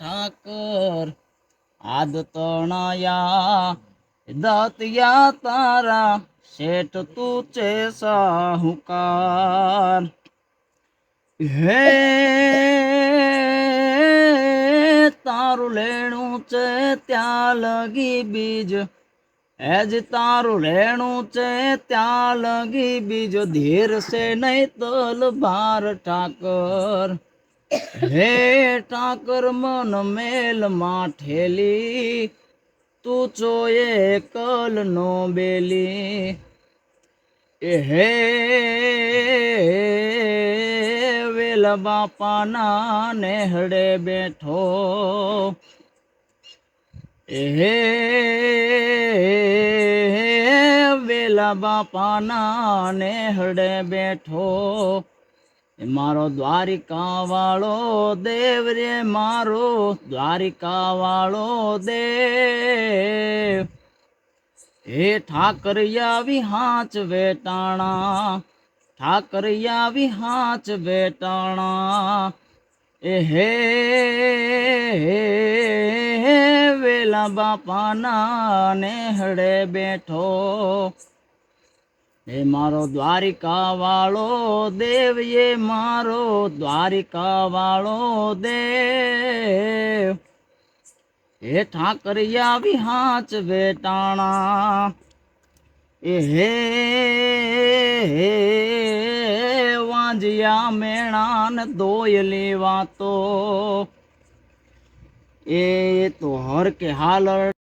ઠાકર આદ તણયા દતિયા તારા, શેઠ તું છે સાહુકાર. હે તારું લેણું છે ત્યાં લગી બીજ, એજ તારું લેણું છે ત્યાં લગી બીજો ધીર સે નહીં તલ ભાર ઠાકર. હે ટાકર મન મેલ માઠેલી તું ચોએ કલ નો બેલી. એ હે વેલા બાપાના નેહડે બેઠો. એ વેલા બાપાના નેહડે બેઠો. મારો દ્વારિકા વાળો દેવ રે, મારો દ્વારિકા વાળો દેવ. હે ઠાકરિયા વિહાચ વેટાણા ઠાકરિયા વિહાચ વેટાણા. એ હે વેલા બાપાના નેહડે બેઠો. એ મારો દ્વારિકા વાળો દેવ, એ મારો દ્વારિકા વાળો દેવ. હે ઠાકરિયા વિહાચ વેટાણા. એ હે વાંજિયા મેણાન દોયલી વાતો એ તો હર કે હાલ